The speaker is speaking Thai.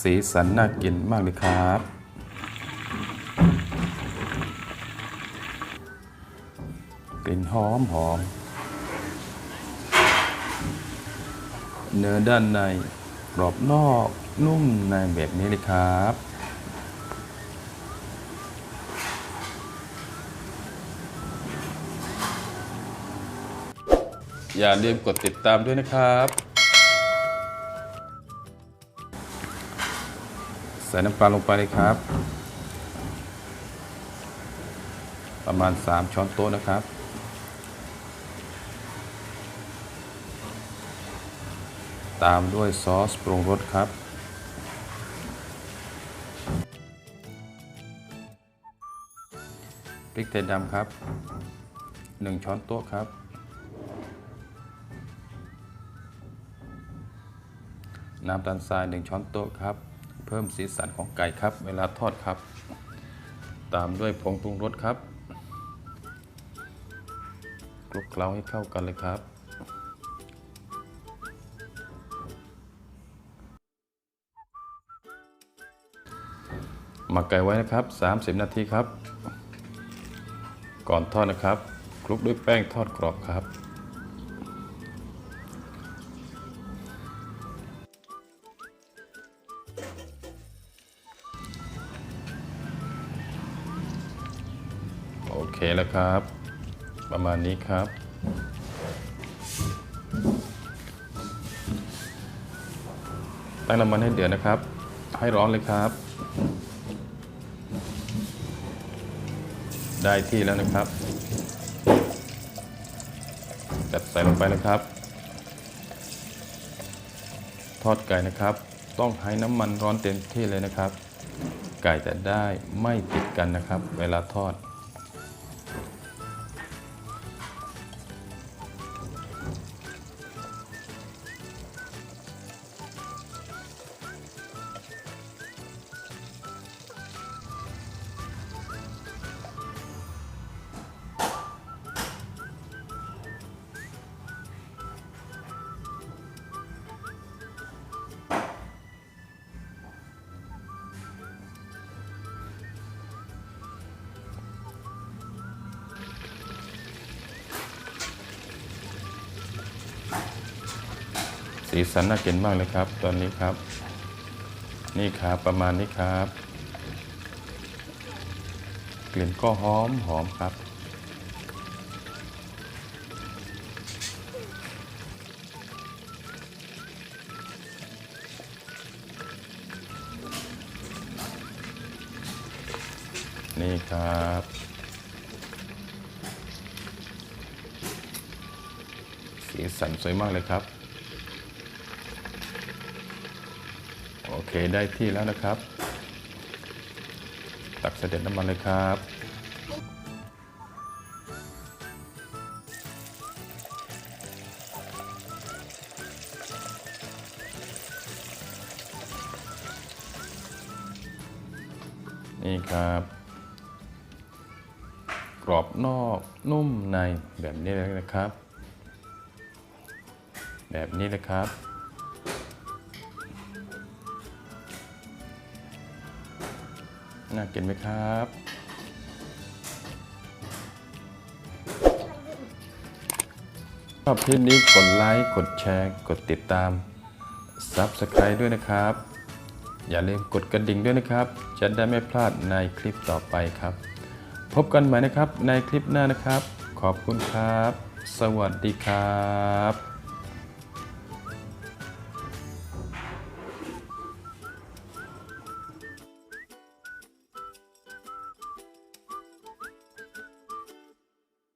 สีสันน่ากินมากเลยครับ กลิ่นหอมหอม เนื้อด้านในกรอบนอกนุ่มในแบบนี้เลยครับอย่าลืมกดติดตามด้วยนะครับ ใส่น้ำปลาลงไปเลยครับ ประมาณ 3 ช้อนโต๊ะนะครับ ตามด้วยซอสปรุงรสครับพริกไทยดำครับ 1 ช้อนโต๊ะครับน้ำตาลทราย 1 ช้อนโต๊ะครับ เพิ่มสีสันของไก่ครับ เวลาทอดครับ ตามด้วยผงปรุงรสครับคลุกเคล้าให้เข้ากันเลยครับ หมักไก่ไว้นะครับ 30 นาทีครับ ก่อนทอดนะครับคลุกด้วยแป้งทอดกรอบครับ โอเคแล้วครับ ประมาณนี้ครับ ตั้งน้ำมันให้เดือดนะครับ ให้ร้อนเลยครับ ได้ที่แล้วนะครับ จัดใส่ลงไปนะครับ ทอดไก่นะครับ ต้องให้น้ำมันร้อนเต็มที่เลยนะครับไก่จะได้ไม่ติดกันนะครับ เวลาทอด สีสันน่ากินมากเลยครับ ตอนนี้ครับ นี่ครับประมาณนี้ครับ กลิ่นก็หอมหอมครับ นี่ครับสีสันสวยมากเลยครับ โอ เคได้ที่แล้วนะครับ ตักเสด็จน้ำมันเลยครับ นี่ครับ กรอบนอกนุ่มในแบบนี้เลยนะครับ แบบนี้เลยครับ น่ากินไหมครับ ชอบคลิปนี้กดไลค์ กดแชร์ กดติดตาม Subscribe ด้วยนะครับ อย่าลืมกดกระดิ่งด้วยนะครับ จะได้ไม่พลาดในคลิปต่อไปครับ พบกันใหม่นะครับในคลิปหน้านะครับ ขอบคุณครับ สวัสดีครับ